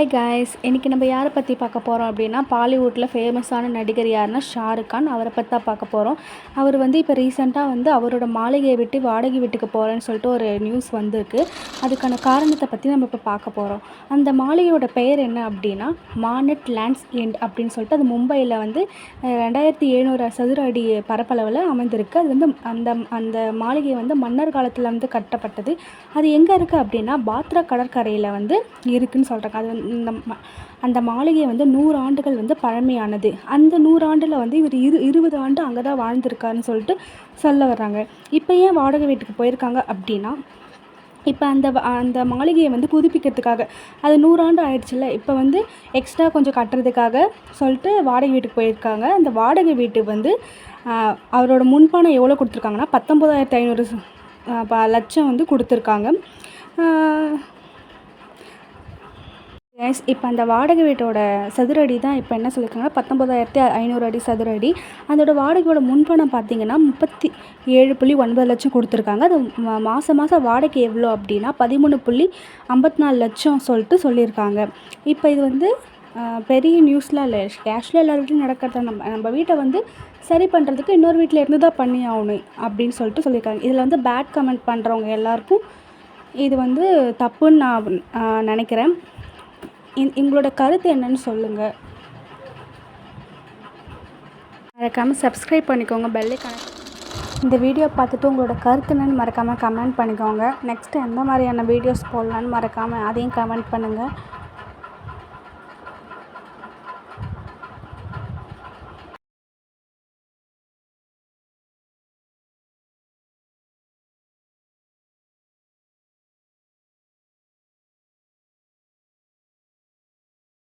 Hi guys இன்றைக்கி நம்ம யாரை பற்றி பார்க்க போகிறோம் அப்படின்னா பாலிவுட்டில் ஃபேமஸான நடிகர் யாருன்னா ஷாருக் கான். அவரை பற்றி தான் பார்க்க போகிறோம் அவர் வந்து இப்போ ரீசெண்டாக வந்து அவரோட மாளிகையை விட்டு வாடகை வீட்டுக்கு போகிறேன்னு சொல்லிட்டு ஒரு நியூஸ் வந்திருக்கு. அதுக்கான காரணத்தை பற்றி நம்ம இப்போ பார்க்க போகிறோம் அந்த மாளிகையோட பெயர் என்ன அப்படின்னா மானட் லேண்ட்ஸ் எண்ட் அப்படின்னு சொல்லிட்டு அது மும்பையில் வந்து ரெண்டாயிரத்தி எழுநூறு சதுர அடி பரப்பளவில் அமைந்திருக்கு. அது வந்து அந்த அந்த மாளிகை வந்து மன்னர் காலத்தில் வந்து கட்டப்பட்டது. அது எங்கே இருக்குது அப்படின்னா பாத்ரா கடற்கரையில் வந்து இருக்குன்னு சொல்கிறாங்க அது வந்து இந்த அந்த மாளிகை வந்து நூறு ஆண்டுகள் வந்து பழமையானது. அந்த நூறாண்டில் வந்து இவர் இரு இருபது ஆண்டு அங்கே தான் வாழ்ந்திருக்காருன்னு சொல்லிட்டு சொல்ல வர்றாங்க. இப்போ ஏன் வாடகை வீட்டுக்கு போயிருக்காங்க அப்படின்னா இப்போ அந்த அந்த மாளிகையை வந்து புதுப்பிக்கிறதுக்காக. அது நூறாண்டு ஆயிடுச்சுல்ல இப்போ வந்து எக்ஸ்ட்ரா கொஞ்சம் கட்டுறதுக்காக சொல்லிட்டு வாடகை வீட்டுக்கு போயிருக்காங்க. அந்த வாடகை வீட்டு வந்து அவரோட முன்பணம் எவ்வளோ கொடுத்துருக்காங்கன்னா பத்தொம்போதாயிரத்தி ஐநூறு ப- லட்சம் வந்து கொடுத்துருக்காங்க. எஸ் இப்போ அந்த வாடகை வீட்டோட சதுரடி தான் இப்போ என்ன சொல்லியிருக்காங்கன்னா பத்தொம்போதாயிரத்தி ஐநூறு அடி சதுரடி. அதோட வாடகையோட முன்பணம் பார்த்தீங்கன்னா முப்பத்தி ஏழு புள்ளி ஒன்பது லட்சம் கொடுத்துருக்காங்க. அது மா- மாதம் மாதம் வாடகை எவ்வளோ அப்படின்னா பதிமூணு புள்ளி ஐம்பத்தி நாலு லட்சம் சொல்லிட்டு சொல்லியிருக்காங்க. இப்போ இது வந்து பெரிய நியூஸ்லாம் இல்லை கேஷில் எல்லார் வீட்லையும் நடக்கிறத நம்ம நம்ம வீட்டை வந்து சரி பண்ணுறதுக்கு இன்னொரு வீட்டில் இருந்து தான் பண்ணி ஆகணும் அப்படின்னு சொல்லிட்டு சொல்லியிருக்காங்க. இதில் வந்து பேட் கமெண்ட் பண்ணுறவங்க எல்லாருக்கும் இது வந்து தப்புன்னு நான் நினைக்கிறேன். எங்களோட உங்களோட கருத்து என்னன்னு சொல்லுங்கள் மறக்காமல் சப்ஸ்கிரைப் பண்ணிக்கோங்க பெல்லை கனெக்ட் இந்த வீடியோ பார்த்துட்டு உங்களோட கருத்து என்னன்னு மறக்காமல் கமெண்ட் பண்ணிக்கோங்க. நெக்ஸ்ட்டு எந்த மாதிரியான வீடியோஸ் போடலான்னு மறக்காமல் அதையும் கமெண்ட் பண்ணுங்கள்